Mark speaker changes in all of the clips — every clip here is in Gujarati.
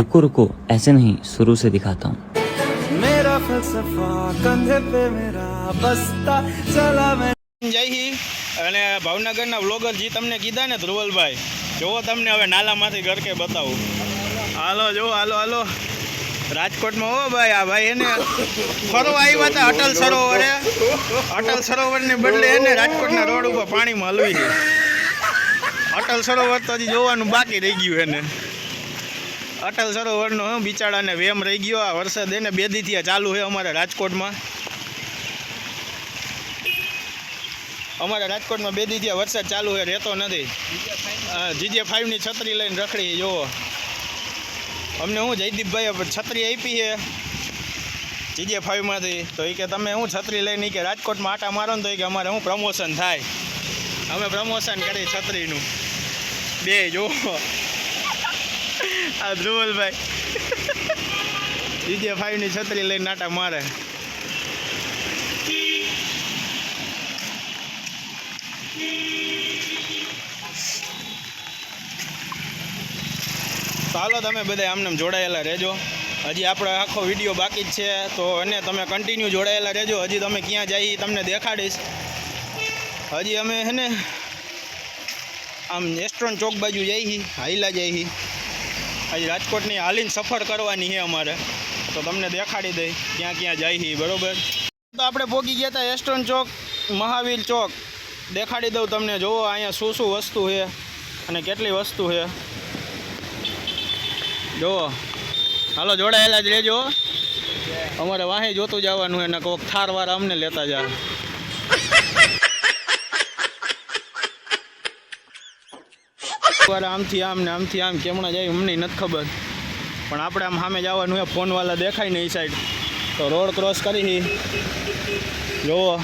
Speaker 1: रुको रुको ऐसे नहीं शुरू से दिखाता हूँ
Speaker 2: मेरा फलसफा कंधे पे मेरा बसता चला मैं
Speaker 3: જય હિ અને ભાવનગરના વ્લોગર જે તમને કીધા ને ધ્રુવલભાઈ જોવો તમને હવે નાલામાંથી ગરકે બતાવું હાલો જો હાલો હાલો રાજકોટમાં હો ભાઈ આ ભાઈ એને ફરવા આવ્યા હતા અટલ સરોવરે અટલ સરોવરને બદલે એને રાજકોટના રોડ ઉપર પાણીમાં હલવી છે અટલ સરોવર તો હજી જોવાનું બાકી રહી ગયું એને અટલ સરોવરનો હું, બિચારાને વેમ રહી ગયો આ વરસાદ. એને બે દીથી ચાલુ છે અમારે રાજકોટમાં. અમારા રાજકોટમાં બે દીધી વરસાદ ચાલુ હોય રહેતો નથી. જીજે ફાઈવની છત્રી લઈને રખડી, જુઓ. અમને હું જયદીપભાઈ છત્રી આપી છે. જીજે ફાઈવમાંથી. તો એ કે તમે હું છત્રી લઈને કે રાજકોટમાં આટા મારો ને તો એ કે અમારે હું પ્રમોશન થાય. અમે પ્રમોશન કરી છત્રીનું. બે જોવો આ ધ્રુવલભાઈ. જીજે ફાઈવની છત્રી લઈને નાટા મારે. ચાલો તમે બધા આમને જોડાયેલા રહેજો. હજી આપણો આખો વીડિયો બાકી જ છે, તો અને તમે કન્ટિન્યુ જોડાયેલા રહેજો. હજી તમે ક્યાં જાય તમને દેખાડીશ. હજી અમે હે ને, આમ એસ્ટ્રોન ચોક બાજુ જઈ હાઈલા જઈ હજી રાજકોટની હાલીને સફર કરવાની છે અમારે. તો તમને દેખાડી દઈ ક્યાં ક્યાં જાય હી બરોબર? તો આપણે ભોગી ગયા હતા એસ્ટોન ચોક, મહાવીર ચોક. દેખાડી દઉં તમને જોવો અહીંયા શું શું વસ્તુ છે અને કેટલી વસ્તુ છે. જુઓ. હાલો, જોડાયેલા જ રહેજો. અમારે વાહે જોતું જવાનું એને કોક થાર વાર અમને લેતા જા. વાર આમથી આમ ને આમથી આમ કેમણા જાય અમને નથી ખબર. પણ આપણે આમ સામે જવાનું એ ફોનવાળા દેખાય ને એ સાઈડ તો રોડ ક્રોસ કરી જુઓ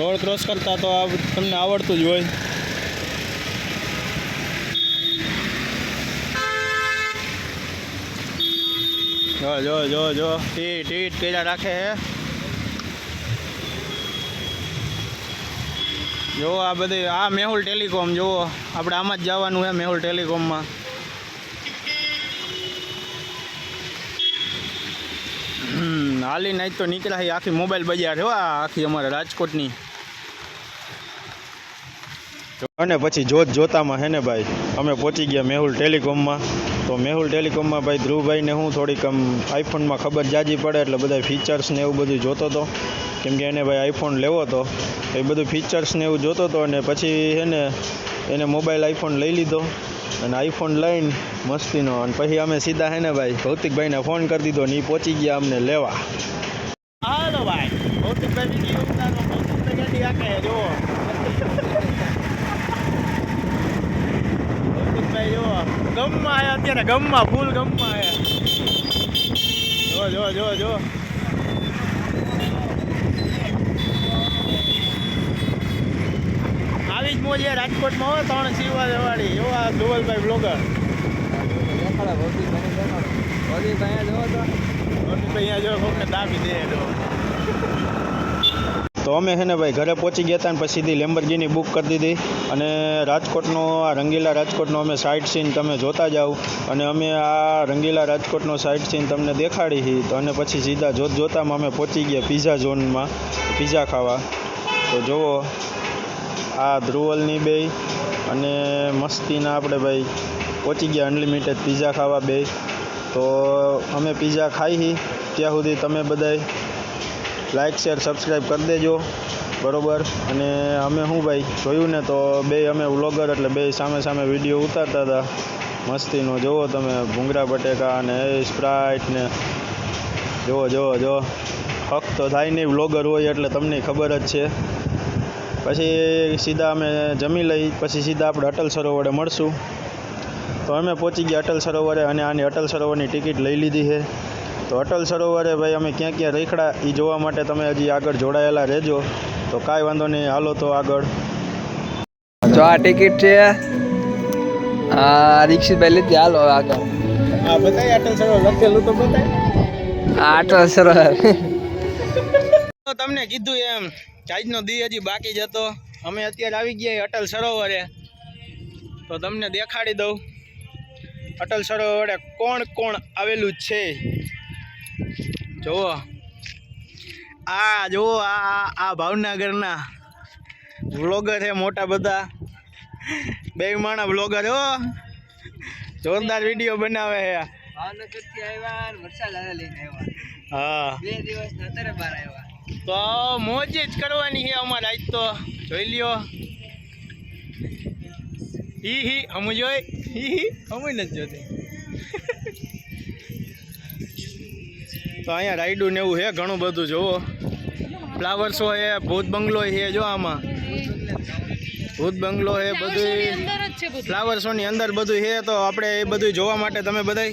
Speaker 3: રોડ ક્રોસ કરતા તો આ તમને આવડતું જ હોય. જો જો જો જો. ટીટ ટીટ કર્યા રાખે હે. જો આ બધી આ મેહુલ ટેલિકોમ, જુઓ. આપણે આમાં જ જવાનું છે મેહુલ ટેલિકોમમાં. હાલી નાઈ તો નીકળ્યા છે આખી મોબાઈલ બજાર છે આખી અમારે રાજકોટની. અને પછી જોત જોતામાં હે ને ભાઈ, અમે પહોંચી ગયા મેહુલ ટેલિકોમમાં. તો મેહુલ ટેલિકોમમાં ભાઈ ધ્રુવભાઈને હું થોડીક આમ આઈફોનમાં ખબર જાજી પડે એટલે બધા ફીચર્સ ને એવું બધું જોતો હતો કેમ કે એને ભાઈ આઈફોન લેવો હતો. એ બધું ફીચર્સ ને એવું જોતો હતો અને પછી એને એને મોબાઈલ આઈફોન લઈ લીધો અને આઈફોન લઈને મસ્તીનો અને પછી અમે સીધા હે ને ભાઈ ભૌતિકભાઈને ફોન કરી દીધો ને એ પહોંચી ગયા અમને લેવા. હાલો ભાઈ ભૌતિકભાઈ ગમમાં આવ્યા અત્યારે, ગમમાં, ફૂલ ગમમાં આવ્યા. જો જો જો જો જ રાજકોટમાં હોય, ત્રણ સીવા દેવાડી એવા ધુવલભાઈ બ્લોગર તો અમે છે ને ભાઈ ઘરે પહોંચી ગયા હતા ને પછી સીધી લેમ્બરગીની બુક કરી દીધી. અને રાજકોટનો, આ રંગીલા રાજકોટનો અમે સાઇટ સીન તમે જોતા જાઓ. અને અમે આ રંગીલા રાજકોટનો સાઇટ સીન તમને દેખાડી હતી તો અને પછી સીધા જોત જોતામાં અમે પહોંચી ગયા પીઝા ઝોનમાં પીઝા ખાવા. તો જુઓ. આ ધ્રુવલની બે અને મસ્તીના આપણે ભાઈ પહોંચી ગયા અનલિમિટેડ પીઝા ખાવા બે તો અમે પીઝા ખાઈ હી. ત્યાં સુધી તમે બધાય લાઇક શેર સબસ્ક્રાઈબ કરી દેજો. બરોબર? અને અમે શું ભાઈ જોયું ને તો બે અમે વ્લોગર એટલે બે સામે સામે વીડિયો ઉતારતા હતા. મસ્તીનો. જુઓ તમે, ભૂંગળા બટેકા અને એ સ્પ્રાઇટ ને. જુઓ જુઓ જુઓ. હક તો થાય નહીં વ્લોગર હોય એટલે તમને ખબર જ છે. પછી સીધા અમે જમી લઈ પછી સીધા આપણે અટલ સરોવરે મળશું. તો અમે પહોંચી ગયા અટલ સરોવરે અને આની અટલ સરોવરની ટિકિટ લઈ લીધી છે. તો અટલ સરોવરે ભાઈ અમે ક્યાં ક્યાં રેખડા એ જોવા માટે તમે હજી આગળ જોડાયેલા રહેજો. તો કાંઈ વાંધો નહીં હાલો તો આગળ.
Speaker 4: જો આ ટિકિટ છે આ રીક્ષિતભાઈ લીધી હાલો આગળ.
Speaker 3: હા બતાય અટલ સરોવર લખેલું તો બતાય.
Speaker 4: આ અટલ સરોવર.
Speaker 3: તમને કીધું એમ આજનો દી હજી બાકી જ હતો. અમે અત્યારે આવી ગયા અટલ સરોવરે. તો તમને દેખાડી દઉં. અટલ સરોવરે કોણ કોણ આવેલું છે? જુઓ. આ જુઓ આ આ ભાવનગરના વ્લોગર છે મોટા બધા. બે માણા વ્લોગર હો. જોરદાર વીડિયો બનાવે છે.
Speaker 4: ભાવનગરથી આવ્યા વરસાદ લઈને આવ્યા.
Speaker 3: હા.
Speaker 4: બે દિવસ અત્યારે બહાર આવ્યા.
Speaker 3: તો મોજ જ કરવાની છે અમારે આજ તો. જોઈ લ્યો. હી હી અમુ જોઈ? હી હી અમુ નથી જોતી. તો અહીંયા રાઈડું ને એવું છે ઘણું બધું જોવો ફ્લાવર શો છે ભૂત બંગલો છે જો આમાં. ભૂત બંગલો છે બધું. ફ્લાવર શો ની અંદર બધું છે તો આપણે એ બધું જોવા માટે તમે બધા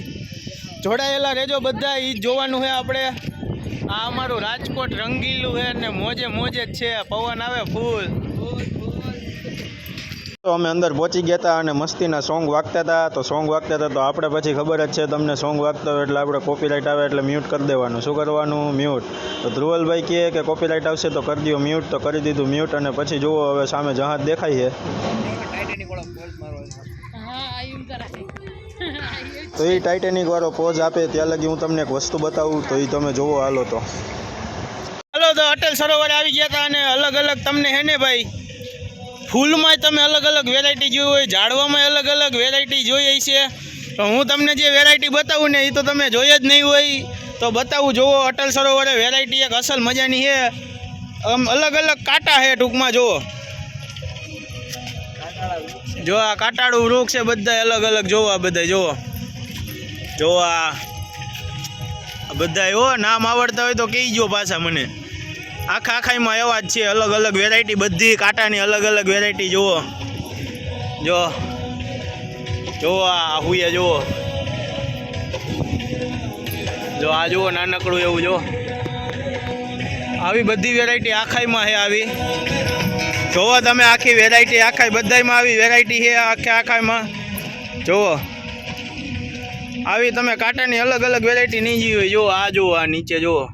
Speaker 3: જોડાયેલા રહેજો બધા એ જોવાનું છે આપણે. આ અમારું રાજકોટ રંગીલું છે ને મોજે મોજે જ છે. પવન આવે ફૂલ. તો અમે અંદર પહોંચી ગયા હતા અને મસ્તીના સોંગ વાગતા હતા. તો સોંગ વાગતા હતા તો આપણે પછી ખબર જ છે તમને સોંગ વાગતા હોય એટલે આપણે કોપીરાઇટ આવે એટલે મ્યુટ કરી દેવાનું. શું કરવાનું? મ્યુટ તો ધ્રુવલભાઈ કહે કે કોપીરાઇટ આવશે તો કરી દો મ્યુટ તો કરી દીધું મ્યુટ અને પછી જુઓ હવે સામે જહાજ દેખાય છે. તો એ ટાઇટેનિક વાળો પોઝ આપે, ત્યાં લગી હું તમને એક વસ્તુ બતાવું, તો એ તમે જોવો હાલો તો. હાલો તો અટલ સરોવર આવી ગયા હતા અને અલગ અલગ તમને હે ને ભાઈ? ફૂલમાં તમે અલગ અલગ વેરાયટી જોઈ હોય ઝાડવામાં અલગ અલગ વેરાયટી જોઈ છે. તો હું તમને જે વેરાયટી બતાવું ને એ તો તમે જોઈ જ નહીં હોય. તો બતાવું, જોવો અટલ સરોવરે વેરાયટી એક અસલ મજાની છે. આમ અલગ અલગ કાંટા છે ટૂંકમાં, જોવો. જો આ કાંટાળું વૃક્ષ છે બધા અલગ અલગ જોવો બધા જોવો જો આ આ બધા હો, નામ આવડતા હોય તો કહી જો પાછા મને. આખા આખાઈમાં એવા જ છે, અલગ અલગ વેરાયટી બધી કાંટાની અલગ અલગ વેરાયટી જુઓ. જો. જુઓ આ હુએ જુઓ. જો આ જુઓ, નાનકડું એવું જો આવી બધી વેરાયટી આખાઈમાં છે આવી. જોવો તમે આખી વેરાયટી આખા બધામાં આવી વેરાયટી છે, આખે આખામાં જોવો. આવી તમે કાંટાની અલગ અલગ વેરાયટી નહીં જીવી હોય, જો આ જુઓ, આ નીચે જુઓ.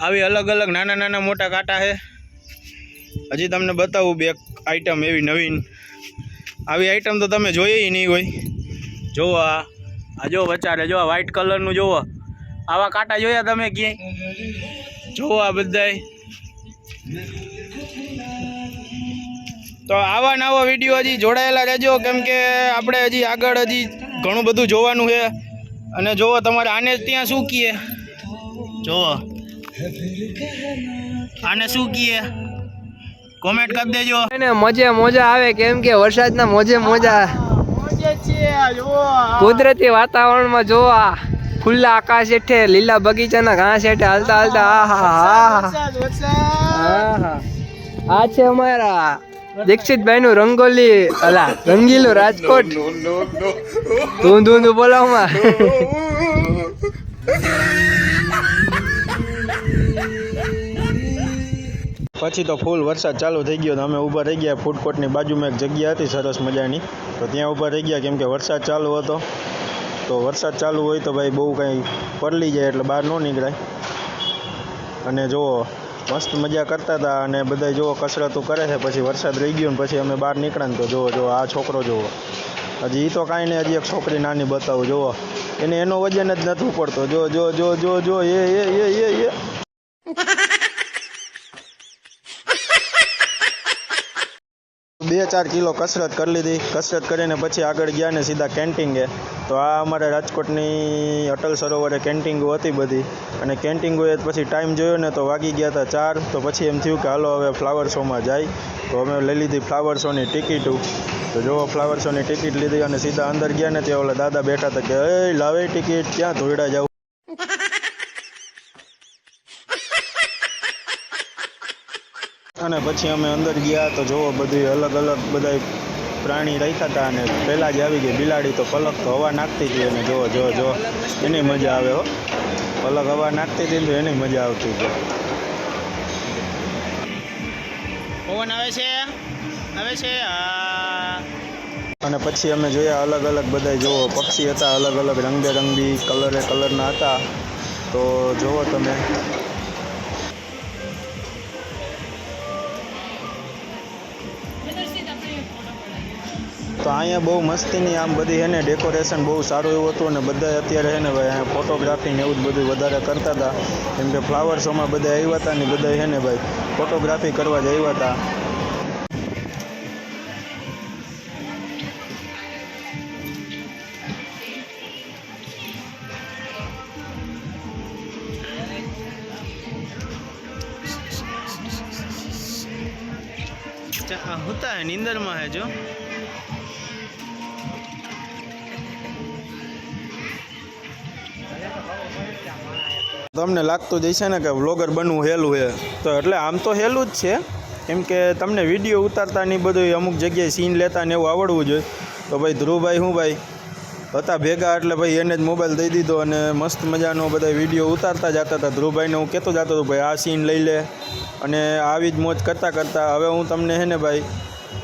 Speaker 3: આવી અલગ અલગ નાના નાના મોટા કાંટા છે. હજી તમને બતાવું બે આઈટમ એવી નવીન. આવી આઈટમ તો તમે જોઈએ નહીં હોય. જુઓ આ. આ જો વચારે, જો વ્હાઇટ કલરનું જુઓ આવા કાંટા જોયા તમે ક્યાંય? જુઓ આ બધાય. તો આવા નવા વીડિયો હજી જોડાયેલા રહેજો. કેમ કે આપણે હજી આગળ હજી ઘણું બધું જોવાનું છે. અને જુઓ તમારે આને ત્યાં શું કીએ? જુઓ આને શું કીએ? કોમેન્ટ કરી દેજો.
Speaker 4: ને મજે મોજા આવે કેમ કે વરસાદના મોજે મોજા. કુદરતી વાતાવરણમાં જોવા ખુલ્લા આકાશ હેઠે લીલા બગીચાના ઘાસ હેઠે હાલતા હાલતા. આહા. હા આ છે અમારા દીક્ષિતભાઈ નું રંગોલી અલા રંગીલું રાજકોટ. ધૂંધ ધૂન બોલાવમાં.
Speaker 3: પછી તો ફૂલ વરસાદ ચાલુ થઈ ગયો તો અમે ઊભા રહી ગયા ફૂડ કોર્ટની બાજુમાં એક જગ્યા હતી સરસ મજાની. તો ત્યાં ઊભા રહી ગયા કેમ કે વરસાદ ચાલુ હતો. તો વરસાદ ચાલુ હોય તો ભાઈ બહુ કાંઈ પરલી જાય એટલે બહાર ન નીકળાય. અને જુઓ મસ્ત મજા કરતા હતા અને બધા જુઓ કસરતો કરે છે, પછી વરસાદ રહી ગયો ને પછી અમે બહાર નીકળ્યા તો જુઓ જુઓ, આ છોકરો જુઓ. હજી એ તો કાંઈ નહીં, હજી એક છોકરી નાની બતાવું, જુઓ. એને એનો વજન જ નથી પડતો જો જો જો જો જો એ એ એ એ એ. બે ચાર કિલો કસરત કરી લીધી. કસરત કરીને પછી આગળ ગયા ને સીધા કેન્ટિંગે તો આ અમારે રાજકોટની અટલ સરોવરે કેન્ટિંગો હતી બધી. અને કેન્ટિંગોએ પછી ટાઈમ જોયો ને તો વાગી ગયા હતા ચાર. તો પછી એમ થયું કે હાલો હવે ફ્લાવર શોમાં જાય. તો અમે લઈ લીધી ફ્લાવર શોની ટિકિટો તો જો ફ્લાવર શોની ટિકિટ લીધી અને સીધા અંદર ગયા ને ત્યાં ઓલા દાદા બેઠા હતા કે, એ લાવે ટિકિટ ક્યાં ધોઈડા જાવ? અને પછી અમે અંદર ગયા તો જોવો બધી અલગ અલગ બધા પ્રાણી રાખ્યા હતા અને પહેલાં જ આવી ગઈ બિલાડી તો પલક તો હવા નાખતી હતી અને જો જો જો એની મજા આવે હો. પલક હવા નાખતી હતી તો એની મજા આવતી હતી. પવન આવે છે? આવે છે? અને પછી અમે જોયા અલગ અલગ બધા જોવો. પક્ષી હતા અલગ અલગ રંગબેરંગી કલરે કલરના હતા. તો જુઓ તમે. તો અહીંયા બહુ મસ્તીની આમ બધી હે ને ડેકોરેશન બહુ સારું એવું હતું અને બધા અત્યારે હે ને ભાઈ ફોટોગ્રાફી ને એવું જ બધું વધારે કરતા હતા. કેમ કે ફ્લાવર શોમાં બધા આવ્યા હતા ને બધા હે ને ભાઈ ફોટોગ્રાફી કરવા જ આવ્યા હતા. હોતા હે, નીંદરમાં હે જો. તમને લાગતું જ હશે ને કે વ્લોગર બનવું હેલું છે તો એટલે આમ તો હેલું જ છે. કેમ કે તમને વીડિયો ઉતારતા ને ઈ બધું અમુક જગ્યાએ સીન લેતા ને એવું આવડવું જોઈએ. તો ભાઈ ધ્રુવભાઈ હું ભાઈ? હતા ભેગા, એટલે ભાઈ એને જ મોબાઈલ દઈ દીધો અને મસ્ત મજાનો બધા વીડિયો ઉતારતા જતા હતા. ધ્રુવભાઈને હું કહેતો જતો હતો, ભાઈ આ સીન લઈ લે. અને આવી જ મોજ કરતાં કરતાં હવે હું તમને હે ને ભાઈ,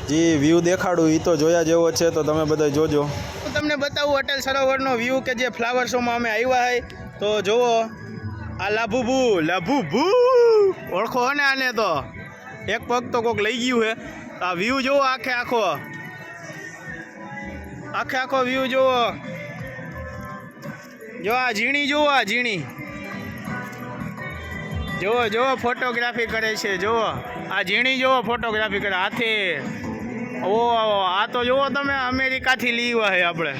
Speaker 3: જે વ્યૂ દેખાડું એ તો જોયા જેવો છે, તો તમે બધા જોજો. હું તમને બતાવું, અટલ સરોવરનો વ્યૂ કે જે ફ્લાવર શોમાં અમે આવ્યા હોય તો જુઓ. આ લાભુબુ લાભુભુ ઓળખો ને આને તો. એક પગ તો કોક લઈ ગયું હે. આ વ્યૂ જુઓ આખે આખો. આખે આખો વ્યૂ જુઓ જો આ ઝીણી જુઓ આ ઝીણી. જુઓ જુઓ ફોટોગ્રાફી કરે છે જુઓ આ ઝીણી જુઓ ફોટોગ્રાફી કરે. હાથે. ઓ આ તો જુઓ તમે અમેરિકાથી લીવા હે આપણે.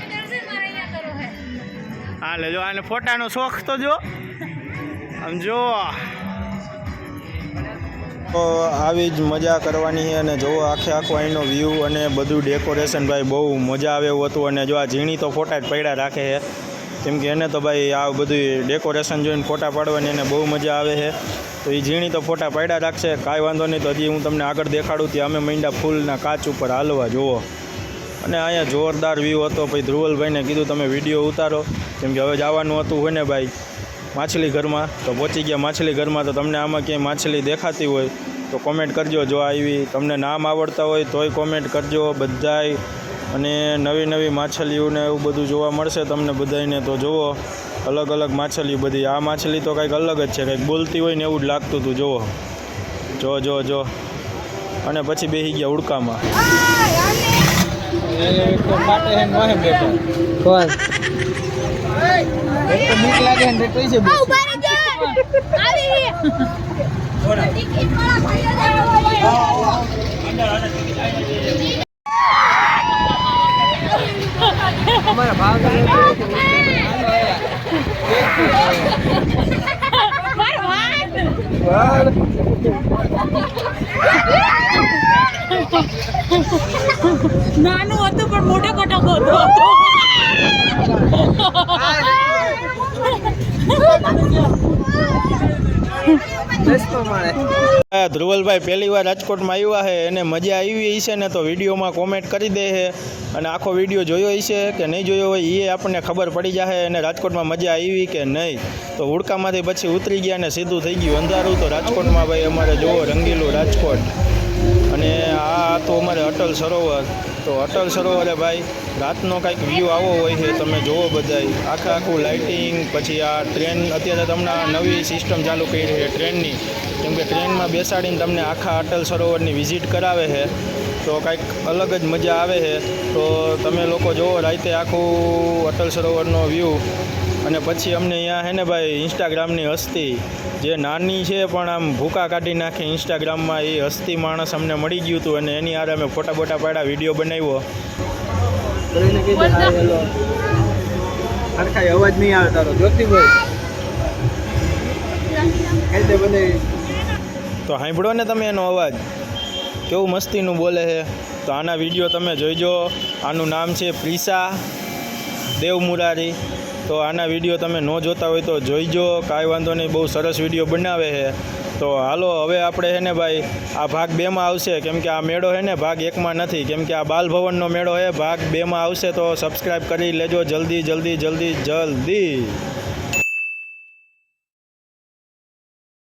Speaker 3: હા. લે જો આને ફોટાનો શોખ તો જો. આમ જો તો આવી જ મજા કરવાની અને જોવો આખે આખો અહીંનો વ્યૂ અને બધું ડેકોરેશન ભાઈ બહુ મજા આવે એવું હતું અને જો આ ઝીણી તો ફોટા જ પડ્યા રાખે છે. કેમ કે એને તો ભાઈ આ બધું ડેકોરેશન જોઈને ફોટા પાડવાની એને બહુ મજા આવે છે. તો એ ઝીણી તો ફોટા પડ્યા રાખશે, કાંઈ વાંધો નહીં, તો હજી હું તમને આગળ દેખાડું ત્યાં અમે મીંડા ફૂલના કાચ ઉપર હાલવા જુઓ. અને અહીંયા જોરદાર વ્યૂ હતો, પછી ધ્રુવલભાઈને કીધું તમે વીડિયો ઉતારો. કેમ કે હવે જવાનું હતું હોય ને ભાઈ માછલી ઘરમાં તો પહોંચી ગયા માછલી ઘરમાં તો તમને આમાં ક્યાંય માછલી દેખાતી હોય તો કોમેન્ટ કરજો જો આવી તમને નામ આવડતા હોય તોય કોમેન્ટ કરજો. બધાય અને નવી નવી માછલીઓને એવું બધું જોવા મળશે તમને બધાને તો જુઓ અલગ અલગ માછલી બધી. આ માછલી તો કંઈક અલગ જ છે. કંઈક બોલતી હોય ને એવું જ લાગતું હતું. જુઓ. જો જો જો. અને પછી બેસી ગયા ઉડકામાં.
Speaker 4: કોણ? અમારા ભાવ
Speaker 5: નાનું હતું પણ મોટો કટકો હતો
Speaker 4: દસમો માળે
Speaker 3: આ ધ્રુવલભાઈ પહેલી વાર રાજકોટમાં આવ્યા છે, એને મજા આવી હશે ને તો વિડીયોમાં કોમેન્ટ કરી દે છે. અને આખો વીડિયો જોયો હશે કે નહીં જોયો હોય એ આપણને ખબર પડી જશે અને રાજકોટમાં મજા આવી કે નહીં. તો હુડકામાંથી પછી ઉતરી ગયા ને સીધું થઈ ગયું અંધારું. તો રાજકોટમાં ભાઈ અમારે જોવો રંગીલું રાજકોટ. અને આ હતું અમારે અટલ સરોવર. તો અટલ સરોવરે ભાઈ, રાતનો કાંઈક વ્યૂ આવો હોય છે, તમે જુઓ બધાય. આખા આખું લાઇટિંગ પછી આ ટ્રેન અત્યારે તમને નવી સિસ્ટમ ચાલુ કરી છે ટ્રેનની કેમ કે ટ્રેનમાં બેસાડીને તમને આખા અટલ સરોવરની વિઝિટ કરાવે છે. તો કાંઈક અલગ જ મજા આવે છે. તો તમે લોકો જુઓ રાતે આખું અટલ સરોવરનો વ્યૂ અને પછી અમને અહીંયા હે ને ભાઈ ઇન્સ્ટાગ્રામની હસ્તી. જે નાની છે પણ આમ ભૂકા કાઢી નાખી ઇન્સ્ટાગ્રામમાં એ હસ્તી માણસ અમને મળી ગયું હતું અને એની આરે અમે ફોટા બોટા પાડ્યા વીડિયો બનાવ્યો.
Speaker 4: અવાજ નહીં આવે તારો. જ્યોતિભાઈ.
Speaker 3: તો સાંભળો ને તમે એનો અવાજ. કેવું મસ્તીનું બોલે છે. તો આના વીડિયો તમે જોઈજો. આનું નામ છે પ્રિસા દેવ મુરારી તો આના વીડિયો તમે ન જોતા હોય તો જોઈજો. કાંઈ વાંધો નહીં, બહુ સરસ વીડિયો બનાવે છે. તો હાલો, હવે આપણે છે ને ભાઈ, આ ભાગ બેમાં આવશે. કેમ કે આ મેળો છે ને ભાગ એકમાં નથી. કેમ કે આ બાલભવનનો મેળો છે, ભાગ બેમાં આવશે તો સબસ્ક્રાઈબ કરી લેજો. જલ્દી જલ્દી જલ્દી જલ્દી.